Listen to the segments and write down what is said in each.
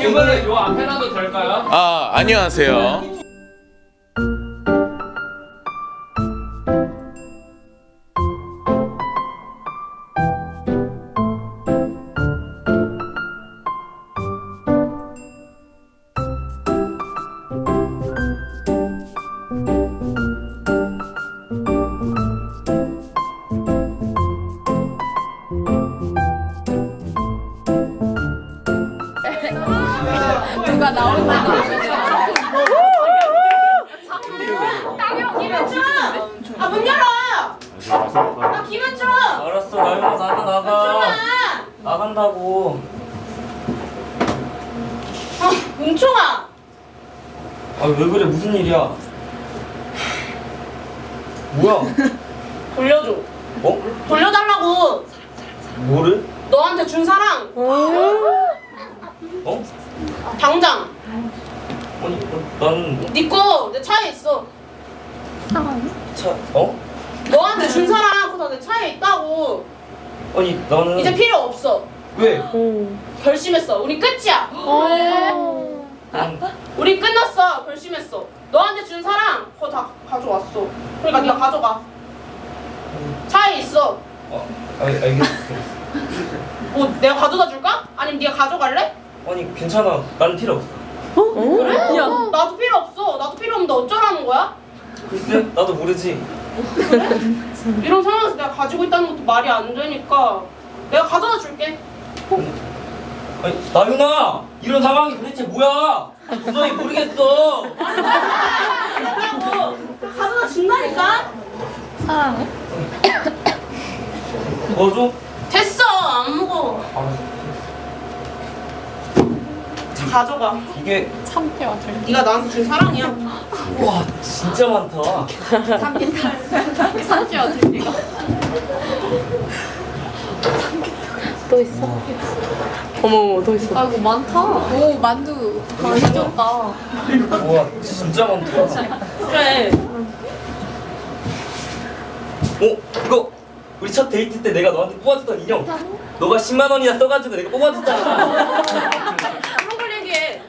큐브는 요 앞에 놔도 될까요? 아 안녕하세요. 뭉총아! 아 왜 그래 무슨 일이야 뭐야 돌려줘. 어? 돌려달라고! 뭐를? 너한테 준 사랑! 어? 당장! 아니 어, 나는 네거내 차에 있어. 차 어? 너한테 준 사랑 그거 다내 차에 있다고. 아니 나는 이제 필요 없어. 왜? 결심했어. 우리 끝이야. 난 우리 끝났어. 결심했어. 너한테 준 사랑 그거 다 가져왔어. 그러니까 네가 가져가. 차에 있어. 어, 알, 알겠어 뭐 내가 가져다 줄까? 아니면 네가 가져갈래? 아니 괜찮아 난 필요 없어 그래? 야, 나도 필요 없어. 나도 필요 없는데 어쩌라는 거야? 글쎄 나도 모르지 이런 상황에서 내가 가지고 있다는 것도 말이 안 되니까 내가 가져다 줄게. 아니 나윤아 이런 상황이 도대체 뭐야 도저히 모르겠어 그리고 가져다 준다니까? 사랑해? 뭐죠? 됐어. 안 먹어. 자, 가져가. 이게 3개월 될 네가 나한테 준 사랑이야. 와 진짜 많다 3개월 될 리가 또 있어? 어머 또 있어 아이고 많다 오 만두 많이 줬다 와 진짜 많다 그래. 어? 이거 우리 첫 데이트 때 내가 너한테 뽑아줬던 인형 너가 10만 원이나 써가지고 내가 뽑아줬잖아 그런 걸 얘기해.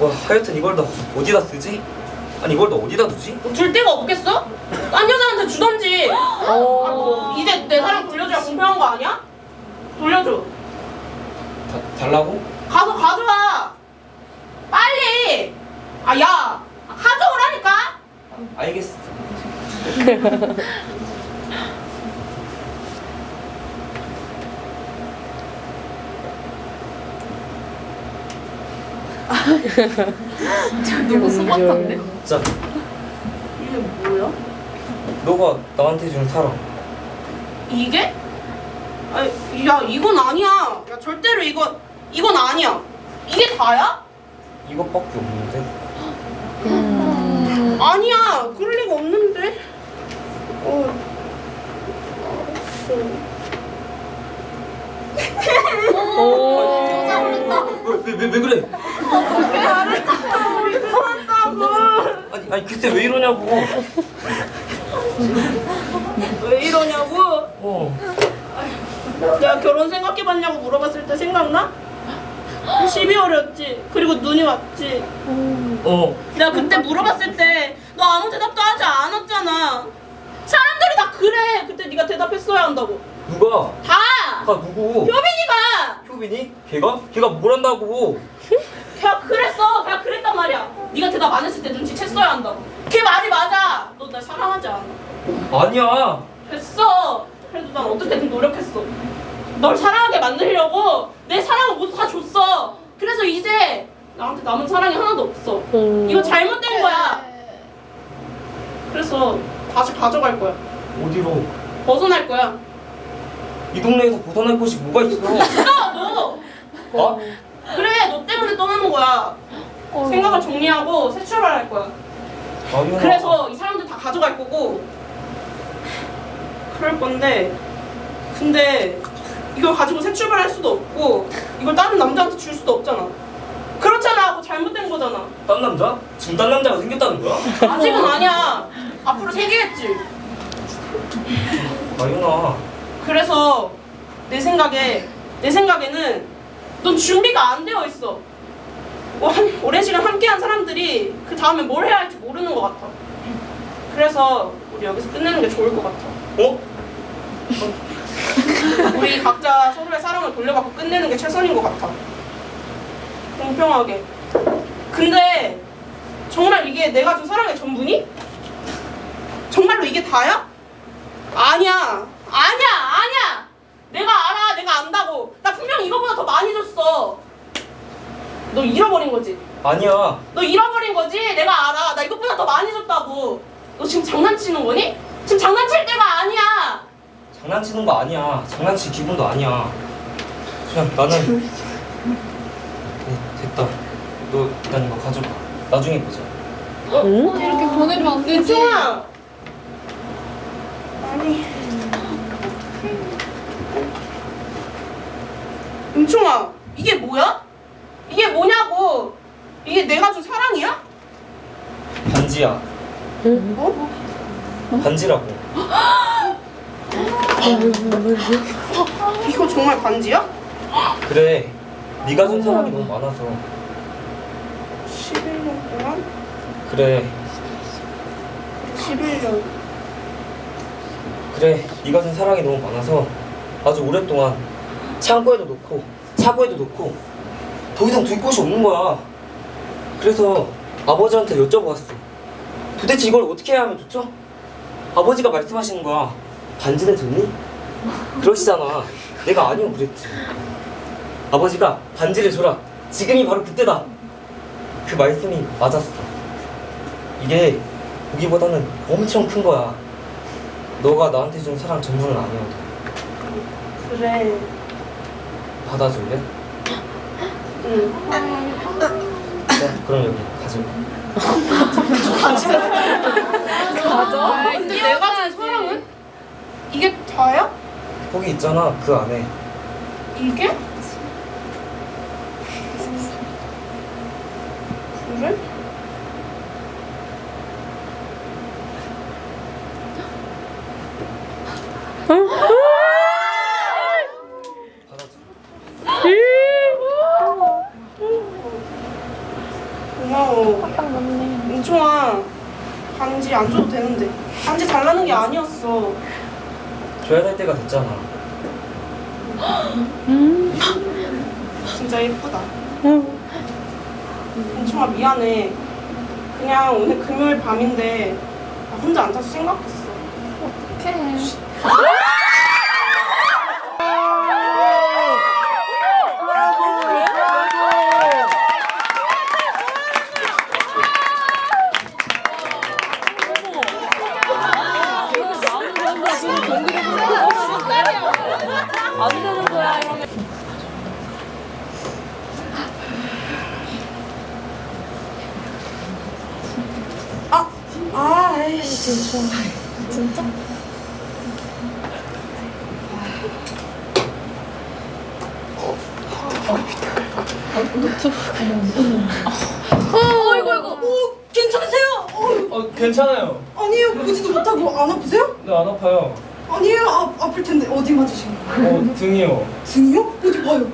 와 하여튼 이걸 다 어디다 쓰지? 아니 이걸 다 어디다 두지? 뭐줄 데가 없겠어? 딴 여자한테 주던지. 아, 뭐, 이제 내 사랑 돌려줘야 공평한 거 아니야? 돌려줘. 다, 달라고? 가서 가져와. 빨리. 아, 야. 가져오라니까. 알겠어 너무 스마트한데? 자 이게 뭐야? 너가 나한테 준 사랑 이게? 아, 야, 이건 아니야. 야, 절대로 이건 이건 아니야. 이게 다야? 이것밖에 없는데 아니야. 그럴 리가 없는데. 어. 왜, 왜, 왜, 왜 그래? 우리 그만다고. 아니, 아니 그때 왜 이러냐고 왜 이러냐고? 어 내가 결혼 생각해봤냐고 물어봤을 때 생각나? 12월이었지. 그리고 눈이 왔지. 어. 내가 그때 물어봤을 때 너 아무 대답도 하지 않았잖아. 사람들이 다 그래. 그때 네가 대답했어야 한다고. 누가? 다. 아 누구? 효빈이가. 효빈이? 걔가? 걔가 뭘 한다고 걔가 그랬어. 걔가 그랬단 말이야. 네가 대답 안 했을 때 눈치챘어야 한다고. 걔 말이 맞아. 너 날 사랑하지 않아. 아니야 됐어. 그래도 난 어떻게든 노력했어. 널 사랑하게 만들려고 내 사랑을 모두 다 줬어. 그래서 이제 나한테 남은 사랑이 하나도 없어. 이거 잘못된 거야. 그래서 다시 가져갈 거야. 어디로? 벗어날 거야. 이 동네에서 벗어날 곳이 뭐가 있어 너, 너. 어? 그래, 너 때문에 떠나는 거야. 생각을 정리하고 새 출발할 거야. 나윤아 그래서 이 사람들 다 가져갈 거고 그럴 건데 근데 이걸 가지고 새 출발할 수도 없고 이걸 다른 남자한테 줄 수도 없잖아 그렇잖아 그거 잘못된 거잖아 딴 남자? 지금 딴 남자가 생겼다는 거야? 아직은 아니야 앞으로 생기겠지 나윤아 그래서 내 생각에 내 생각에는 넌 준비가 안 되어 있어. 어, 한- 오랜 시간 함께한 사람들이 그 다음에 뭘 해야 할지 모르는 것 같아. 그래서 우리 여기서 끝내는 게 좋을 것 같아. 어? 우리 각자 서로의 사랑을 돌려받고 끝내는 게 최선인 것 같아. 공평하게. 근데 정말 이게 내가 준 사랑의 전부니? 정말로 이게 다야? 아니야. 아니야. 아니야. 내가 알아. 내가 안다고. 나 분명 이거보다 더 많이 줬어. 너 잃어버린 거지? 아니야. 너 잃어버린 거지? 내가 알아. 나 이것보다 더 많이 줬다고. 너 지금 장난치는 거니? 지금 장난칠 때가 아니야. 장난치는 거 아니야. 장난칠 기분도 아니야. 그냥 나는 네, 됐다. 너 일단 이거 가져가. 나중에 보자. 이렇게 보내면 안 되지. 은총아. 아니. 은총아, 이게 뭐야? 이게 뭐냐고? 이게 내가 준 사랑이야? 반지야. 어? 반지라고. 이거 정말 반지야? 그래. 네가 준 사랑이 너무 많아서. 11년 동안? 그래. 11년. 그래. 네가 준 사랑이 너무 많아서 아주 오랫동안 창고에도 놓고 차고에도 놓고 더 이상 둘 곳이 없는 거야. 그래서 아버지한테 여쭤봤어. 도대체 이걸 어떻게 해야 하면 좋죠? 아버지가 말씀하시는 거야. 반지는 좋니? 그러시잖아. 내가 아니요 그랬지. 아버지가 반지를 줘라. 지금이 바로 그때다. 그 말씀이 맞았어. 이게 보기보다는 엄청 큰 거야. 너가 나한테 준 사랑 전부는 아니어도 그래. 받아줄래? 응. 네, 그럼 여기 가져. 근데 내가 준 사랑은? 이게 다야? 거기 있잖아 그 안에. 이게? 그래? 받아줘. 고마워. 은총아, 반지 안 줘도 되는데. 반지 달라는 게 아니었어. 줘야 될 때가 됐잖아. 진짜 예쁘다. 미안해. 그냥 오늘 금요일 밤인데, 나 혼자 앉아서 생각했어. 아, 아, 에이씨. 어이구 어이구. 어, 괜찮으세요? 어, 어 괜찮아요. 아니에요. 보지도 못하고 안 아프세요? 네 안 아파요. 아니에요. 아, 아플 텐데 어디 맞으신 거예요? 어 등이요. 등이요? 어디 봐요?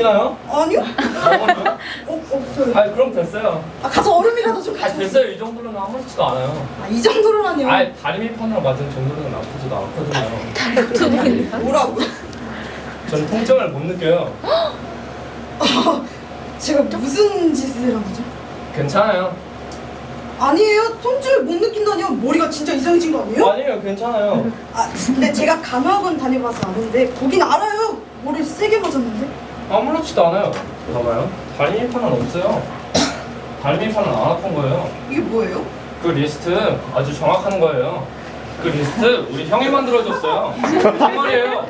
피나요? 아니요. 어, 없어요. 아 그럼 됐어요. 아, 가서 얼음이라도 좀 아 가져. 됐어요 이 정도로는 아무렇지도 않아요. 아, 이 정도로라니요. 아 다리 밑판으로 맞은 정도로는 아프지도 않거든요. 뭐라고? 전 통증을 못 느껴요. 제가 무슨 짓을 한 거죠? 괜찮아요. 아니에요. 통증을 못 느낀다니요. 머리가 진짜 이상해진 거 아니에요? 아니에요 괜찮아요. 아, 근데 제가 간호학원 다녀봐서 아는데 거긴 알아요. 머리 세게 맞았는데. 아무렇지도 않아요. 봐봐요. 다리 밑판은 없어요. 다리 밑판은 안 아픈 거예요. 이게 뭐예요? 그 리스트 아주 정확한 거예요. 그 리스트 우리 형이 만들어줬어요. 봐요.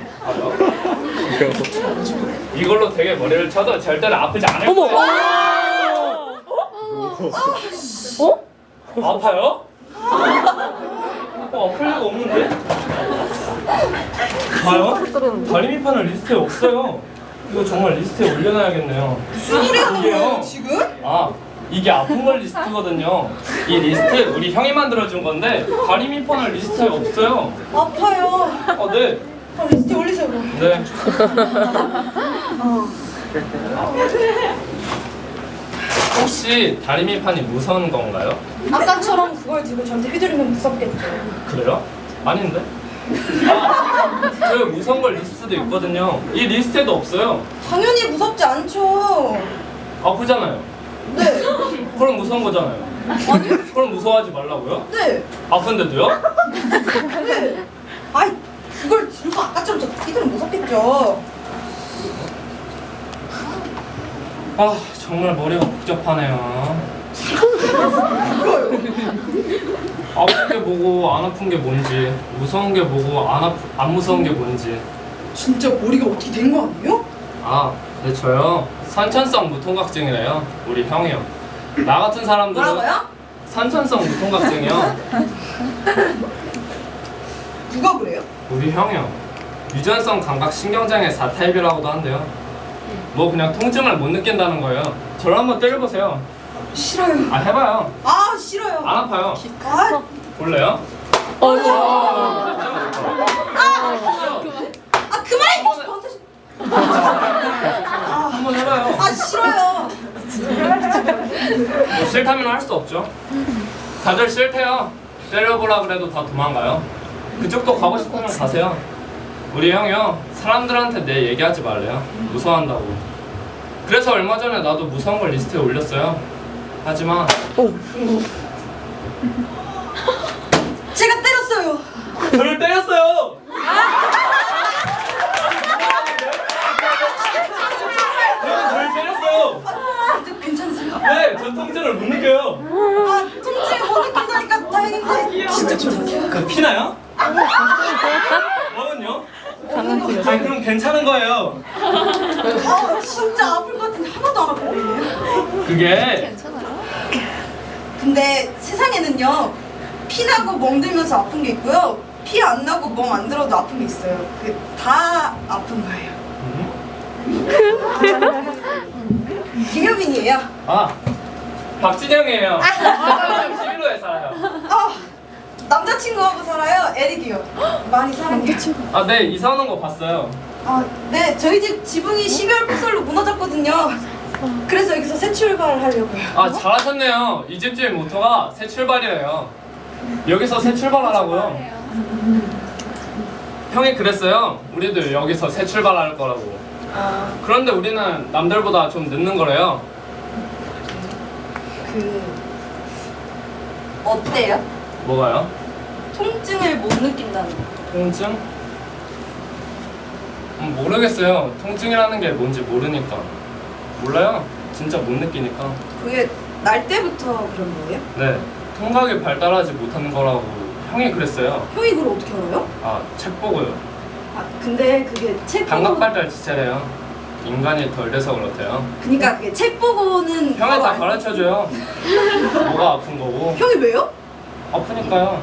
이걸로 되게 머리를 쳐도 절대로 아프지 않을 거예요. 어? 아파요? 어, 아플 리가 없는데? 봐요? 다리 밑판은 리스트에 없어요. 이거 정말 리스트에 올려놔야겠네요. 무슨 소리 하는. 거예요, 지금? 아 이게 아픈 걸 리스트거든요. 이 리스트 우리 형이 만들어준 건데 다리 밑판은 리스트에 없어요. 아파요. 아 네. 아, 리스트 올리세요, 그럼. 네. 혹시 다리미판이 무서운 건가요? 아까처럼 그걸 들고 저한테 휘두르면 무섭겠죠. 그래요? 아닌데? 아, 그 무서운 걸 리스트도 있거든요. 이 리스트에도 없어요. 당연히 무섭지 않죠. 아프잖아요. 네. 그럼 무서운 거잖아요. 아니요? 그럼 무서워하지 말라고요? 네. 아픈데도요? 네. 아이, 그걸 들고 아까처럼 저 휘두르면 무섭겠죠. 아 정말 머리가 복잡하네요. 아픈 게 뭐고 안 아픈 게 뭔지 무서운 게 뭐고 안, 아프, 안 무서운 게 뭔지 진짜 머리가 어떻게 된 거 아니에요? 아, 네 저요 선천성 무통각증이래요 우리 형이요 나 같은 사람들은 뭐라고요? 선천성 무통각증이요 누가 그래요? 우리 형이요 유전성 감각 신경장애 4타입이라고도 한대요 뭐 그냥 통증을 못 느낀다는 거예요 저를 한번 때려보세요 싫어요. 아 해봐요 아, 싫어요. 안 아파요 아, 볼래요? 아 그만해! 저한테 시- 한번 해봐요 아, 싫어요. 뭐 싫다면 할 수 없죠. 다들 싫대요. 때려보라 그래도 다 도망가요. 그쪽도 가고 싶으면 가세요. 우리 형이요. 사람들한테 내 얘기하지 말래요. 무서워한다고. 그래서 얼마 전에 나도 무서운 걸 리스트에 올렸어요. 하지만 제가 때렸어요. 저를 때렸어요. 저는 저를 때렸어요. 아, 네, 괜찮으세요? 네, 전 통증을 못 느껴요. 아, 통증이 못 느낀다니까 다행인데. 진짜 괜찮으세요? 그 피나요? 저는요? 아니 그럼 괜찮은 거예요. 아, 진짜 아플 것 같은데 하나도 안 보이네요. 그게 근데 세상에는요, 피 나고 멍들면서 아픈 게 있고요. 피 안 나고 멍 안 들어도 아픈 게 있어요. 그 다 아픈 거예요. 김효빈이에요. 아 박진영이에요. 11호에 살아요. 아, 남자친구하고 살아요. 에릭이요. 많이 사랑해요. 아네 이사 오는 거 봤어요. 아, 네, 저희 집 지붕이 12월 폭설로 무너졌거든요. 그래서 여기서 새 출발을 하려고요. 아 잘하셨네요. 이 집주인 모토가 새 출발이래요. 여기서 새 출발하라고요. 형이 그랬어요. 우리도 여기서 새 출발할 거라고. 아, 그런데 우리는 남들보다 좀 늦는 거래요. 그 어때요? 뭐가요? 통증을 못 느낀다는 거. 통증? 음, 모르겠어요. 통증이라는 게 뭔지 모르니까. 몰라요. 진짜 못 느끼니까. 그게 날 때부터 그런 거예요? 네. 통각이 발달하지 못하는 거라고 형이 그랬어요. 형이 그걸 어떻게 알아요? 아, 책 보고요. 아, 근데 그게 책 감각 보고 발달 지체래요. 인간이 덜 돼서 그렇대요. 그니까 그게 책 보고는 형이 바로 다 알- 가르쳐줘요. 뭐가 아픈 거고. 형이 왜요? 아프니까요.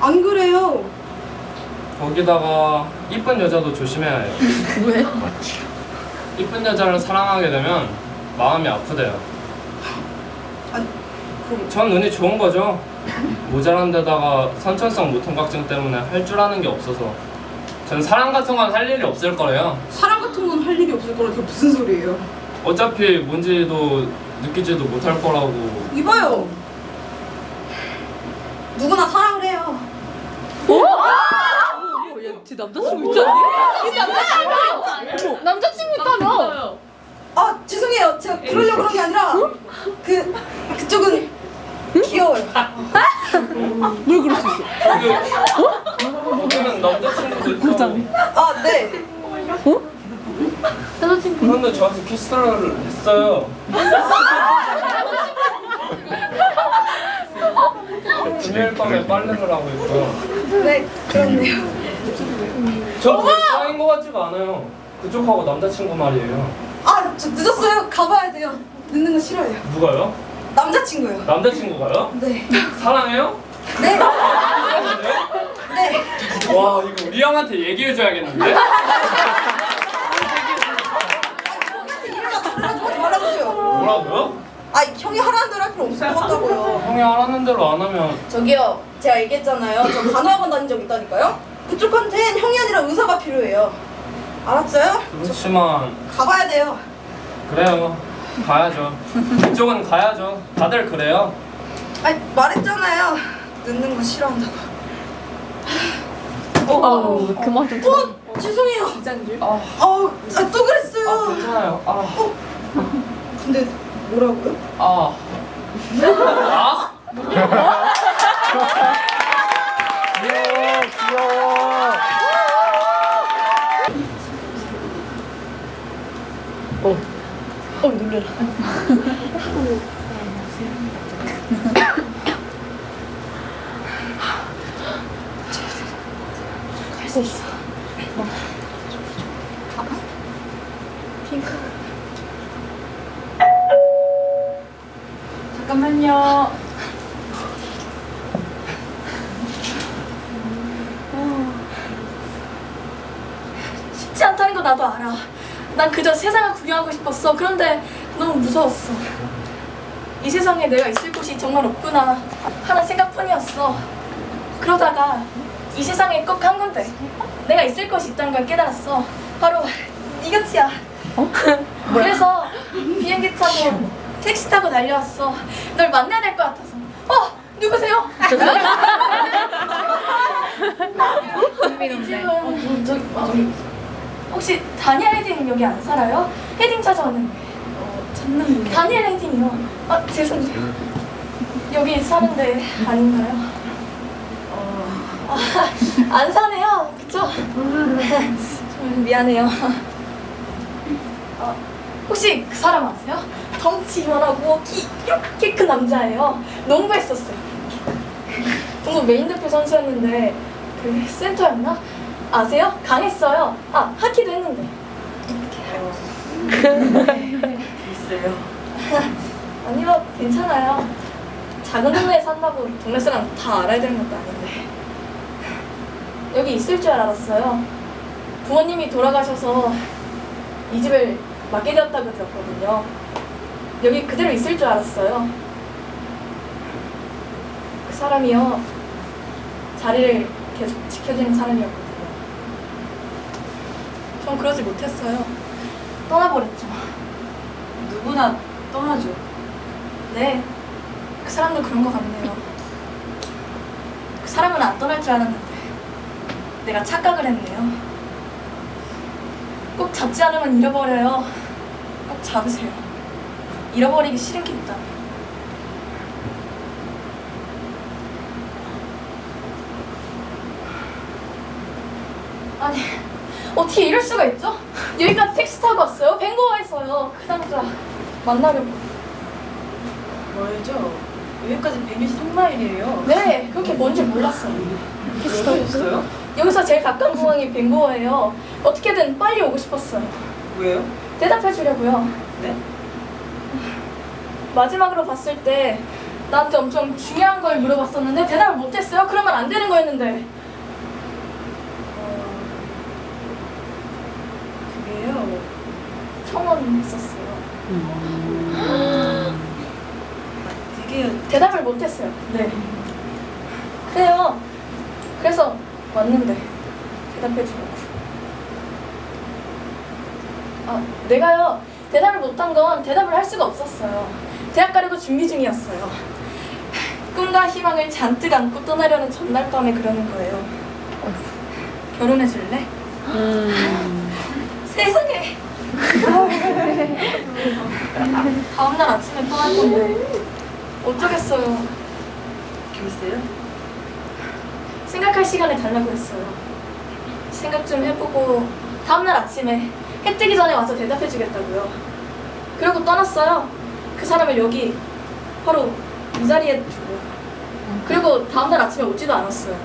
안 그래요. 거기다가 이쁜 여자도 조심해야 해요. 왜? 이쁜 여자를 사랑하게 되면 마음이 아프대요. 아니, 그전 운이 좋은 거죠. 모자란 데다가 선천성 무통각증 때문에 할 줄 아는 게 없어서 전 사랑 같은 건 할 일이 없을 거래요. 사람 같은 건 할 일이 없을 거라 그게 무슨 소리예요? 어차피 뭔지도 느끼지도 못할 거라고. 이봐요. 누구나 사랑을 해요. 쟤 남자친구 있지 않니? 남자친구 있다며? 아 죄송해요. 제가 그러려고 그런 게 아니라 그 그쪽은 귀여워요. 뭘 그럴 수 있어? 그, 거기는 남자친구도 있고. 아 네. 그런데 저한테 키스를 했어요. 금요일 밤에 빨래를 하고 있고요. 네 그렇네요. 저 쌓인 거 같지가 않아요. 그쪽하고 남자친구 말이에요. 아 저 늦었어요. 가봐야 돼요. 늦는 거 싫어요. 누가요? 남자친구요. 남자친구가요? 네. 사랑해요? 네. 네? 네. 와 이거 우리 형한테 얘기해줘야겠는데? 일어나 하지 말라고요. 뭐라고요? 아 형이 하라는 대로 할 필요 없을 것 같다고요. 형이 하라는 대로 안 하면 저기요, 제가 얘기했잖아요. 저 간호학원 다닌 적 있다니까요. 그쪽한텐 형이 아니라 의사가 필요해요. 알았어요? 그렇지만 가봐야 돼요. 그래요. 가야죠. 이쪽은 가야죠. 다들 그래요. 아니 말했잖아요. 늦는 거 싫어한다고. 어, 그만 좀. 어 죄송해요. 긴장 줄. 아, 어우 아, 또아 그랬어요. 괜찮아요. 아, 근데 뭐라고요? 아. 아? 어, 놀래라. 갈수 있어. 핑크. 잠깐만요. 쉽지 않다는 거 나도 알아. 난 그저 세상을 싶었어. 그런데 너무 무서웠어. 이 세상에 내가 있을 곳이 정말 없구나 하는 생각뿐이었어. 그러다가 이 세상에 꼭 한 군데 내가 있을 곳이 있다는 걸 깨달았어. 바로 네 곁이야. 그래서 비행기 타고 택시 타고 달려왔어. 널 만나야 될 것 같아서. 어, 누구세요? 지금 저기 저기 혹시 다니엘 헤딩 여기 안 살아요? 헤딩 찾아왔는데. 찾는 다니엘 헤딩이요. 아 죄송해요. 여기 사는데 아닌가요? 아, 안 사네요. 그쵸? 좀 미안해요. 어, 혹시 그 사람 아세요? 덩치 이만하고 키 이렇게 큰 남자예요. 농구했었어요. 농구 메인 대표 선수였는데 그 센터였나? 아세요? 강했어요. 아 하키도 했는데. 있어요. 아니요 괜찮아요. 작은 동네에 산다고 동네 사람 다 알아야 되는 것도 아닌데. 여기 있을 줄 알았어요. 부모님이 돌아가셔서 이 집을 맡게 되었다고 들었거든요. 여기 그대로 있을 줄 알았어요. 그 사람이요. 자리를 계속 지켜주는 사람이었거든요. 전 그러지 못했어요. 떠나버렸죠. 누구나 떠나죠. 네. 그 사람도 그런 것 같네요. 그 사람은 안 떠날 줄 알았는데 내가 착각을 했네요. 꼭 잡지 않으면 잃어버려요. 꼭 잡으세요. 잃어버리기 싫은 게있다. 아니 어떻게 이럴 수가 있죠? 여기까지 택시 타고 왔어요. 뱅고와있어요. 그 남자 만나려고. 뭐죠? 여기까지 123마일이에요. 네, 그렇게 뭔지 몰랐어요. 있어요? 여기서 제일 가까운 공항이 벤고어예요. 어떻게든 빨리 오고 싶었어요. 왜요? 대답해 주려고요. 네? 마지막으로 봤을 때 나한테 엄청 중요한 걸 물어봤었는데 대답을 못했어요. 그러면 안 되는 거였는데. 그게요. 청원 했었어요. 그게요. 대답을 못했어요. 네. 그래요. 그래서 왔는데 대답해 주려고. 아, 내가요. 대답을 못한 건 대답을 할 수가 없었어요. 대학 가려고 준비 중이었어요. 꿈과 희망을 잔뜩 안고 떠나려는 전날 밤에 그러는 거예요. 결혼해 줄래? 세상에. 다음날 아침에 떠날 건데 어쩌겠어요. 글쎄요. 생각할 시간을 달라고 했어요. 생각 좀 해보고 다음날 아침에 해 뜨기 전에 와서 대답해 주겠다고요. 그러고 떠났어요. 그 사람을 여기 바로 이 자리에 두고 그리고 다음날 아침에 오지도 않았어요.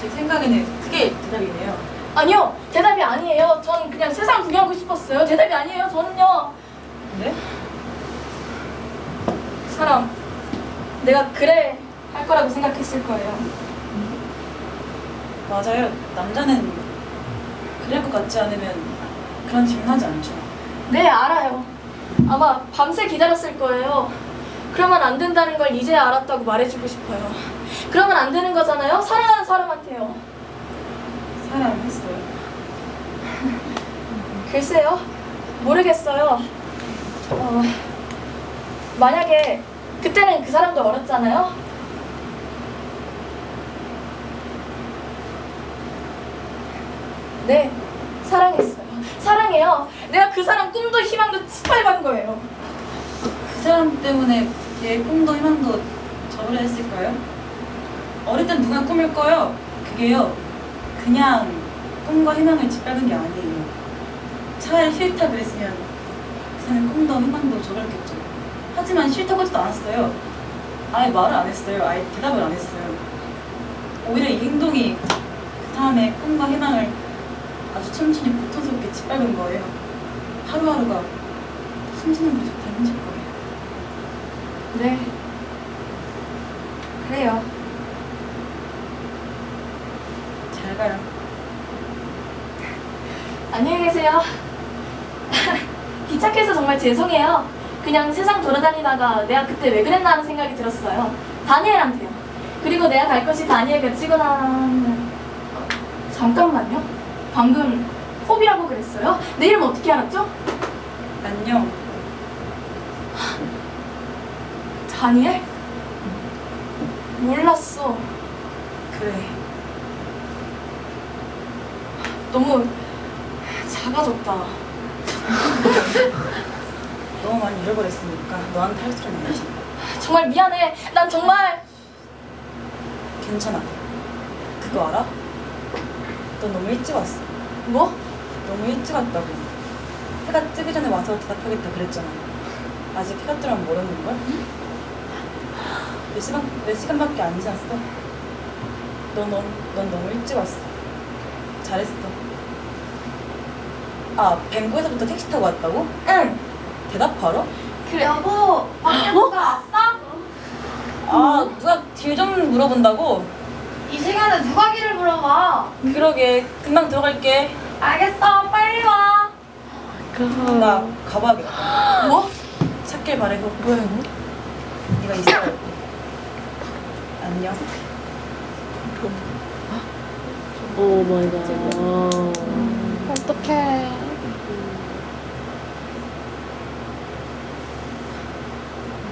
제 생각에는 그게 대답이네요. 아니요 대답이 아니에요. 전 그냥 세상 구경하고 싶었어요. 대답이 아니에요. 저는요 네? 그 사람 내가 그래 할 거라고 생각했을 거예요. 맞아요. 남자는 그럴 것 같지 않으면 그런 질문 하지 않죠. 네, 알아요. 아마 밤새 기다렸을 거예요. 그러면 안 된다는 걸 이제야 알았다고 말해주고 싶어요. 그러면 안 되는 거잖아요? 사랑하는 사람한테요. 사랑했어요. 글쎄요. 모르겠어요. 어, 만약에 그때는 그 사람도 어렸잖아요. 네, 사랑했어요. 사랑해요. 내가 그 사람 꿈도 희망도 짓밟은 거예요. 그 사람 때문에 얘 꿈도 희망도 저버려 했을까요? 어릴 땐 누가 꿈을 꿔요? 그게요. 그냥 꿈과 희망을 짓밟은 게 아니에요. 차라리 싫다 그랬으면 그 사람의 꿈도 희망도 저버렸겠죠. 하지만 싫다고 하지도 않았어요. 아예 말을 안 했어요. 아예 대답을 안 했어요. 오히려 이 행동이 그 사람의 꿈과 희망을 아주 천천히 고통스럽게 짓밟은 거예요. 하루하루가 숨쉬는 게 좋다 힘들 거예요. 네. 그래요. 잘 가요. 안녕히 계세요. 귀찮게해서 정말 죄송해요. 그냥 세상 돌아다니다가 내가 그때 왜 그랬나 하는 생각이 들었어요. 다니엘한테요. 그리고 내가 갈 것이 다니엘과 찍어나는... 잠깐만요. 방금 호비라고 그랬어요? 내 이름 어떻게 알았죠? 안녕. 다니엘? 몰랐어. 그래. 너무 작아졌다. 너무 많이 잃어버렸으니까 너한테 할 소리는 아니지. 정말 미안해. 난 정말 괜찮아. 그거 알아? 너 너무 일찍 왔어. 뭐? 너무 일찍 왔다고. 해가 뜨기 전에 와서 대답하겠다 그랬잖아. 아직 해가 뜨면 모르는 걸? 몇 시간 몇 시간밖에 안 지났어. 넌, 넌, 넌 너무 일찍 왔어. 잘했어. 아, 뱅구에서부터 택시 타고 왔다고? 응. 대답하러? 그래. 여보, 밖에 누가 왔어? 아, 누가 길 좀 물어본다고? 이 시간에 누가 길을 물어봐? 그러게, 금방 들어갈게. 알겠어, 빨리 와. 나 가봐야겠다. 뭐? 찾길 바래고. 뭐야, 이거? 네가 있어야 돼. 안녕. 어떡해.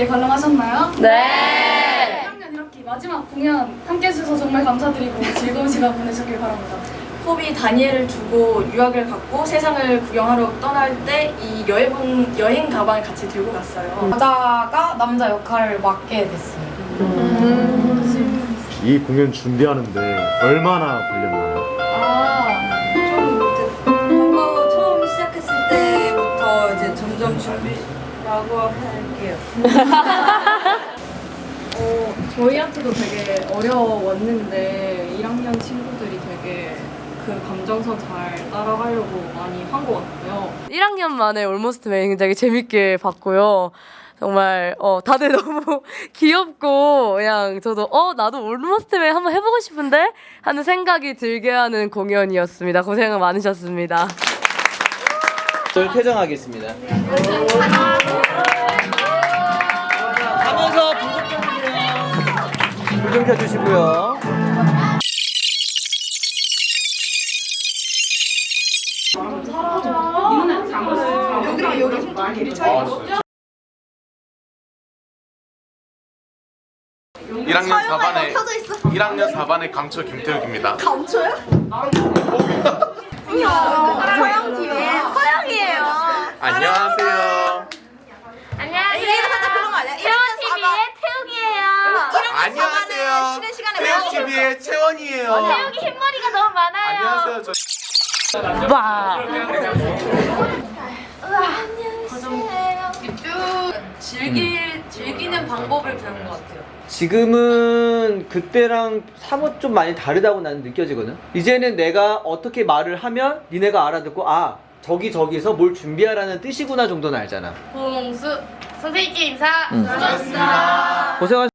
즐겁게 관람하셨나요? 네. 1학년 이렇게 마지막 공연 함께 해주셔서 정말 감사드리고 즐거운 시간 보내셨길 바랍니다. 호비 다니엘을 두고 유학을 갔고 세상을 구경하러 떠날 때 이 여행, 여행 가방을 같이 들고 갔어요. 여자가 남자 역할을 맡게 됐어요. 이 공연 준비하는데 얼마나 걸렸나요? 아, 좀 광고 처음 시작했을 때부터 이제 점점 준비 라고 할게요. 어, 저희한테도 되게 어려웠는데 1학년 친구들이 되게 그 감정선 잘 따라가려고 많이 한 것 같고요. 1학년 만에 올모스트 메인 되게 재밌게 봤고요. 정말 어 다들 너무 귀엽고 그냥 저도 어 나도 올모스트 메인 한번 해보고 싶은데 하는 생각이 들게 하는 공연이었습니다. 고생 많으셨습니다. 저희 퇴장하겠습니다. 불 좀 켜주시고요. 여기 손톱 차이 아, 진짜. 1학년 4반에 1학년 4반의 강철 김태욱입니다. 감초야? 서영 뒤에 서영이에요. 안녕하세요. 이게 살짝 그런 거 아니야? 태원 TV의 태욱이에요. 안녕하세요. 쉬는 시간에 태욱 TV의 채원이에요. 태욱이 흰머리가 너무 많아요. 안녕하세요. 저 즐길 즐기는 방법을 배운 것 같아요. 지금은 그때랑 사뭇 좀 많이 다르다고 나는 느껴지거든. 이제는 내가 어떻게 말을 하면 니네가 알아듣고 아 저기 저기서 뭘 준비하라는 뜻이구나 정도는 알잖아. 봉수 선생님께 인사. 응. 고생하셨.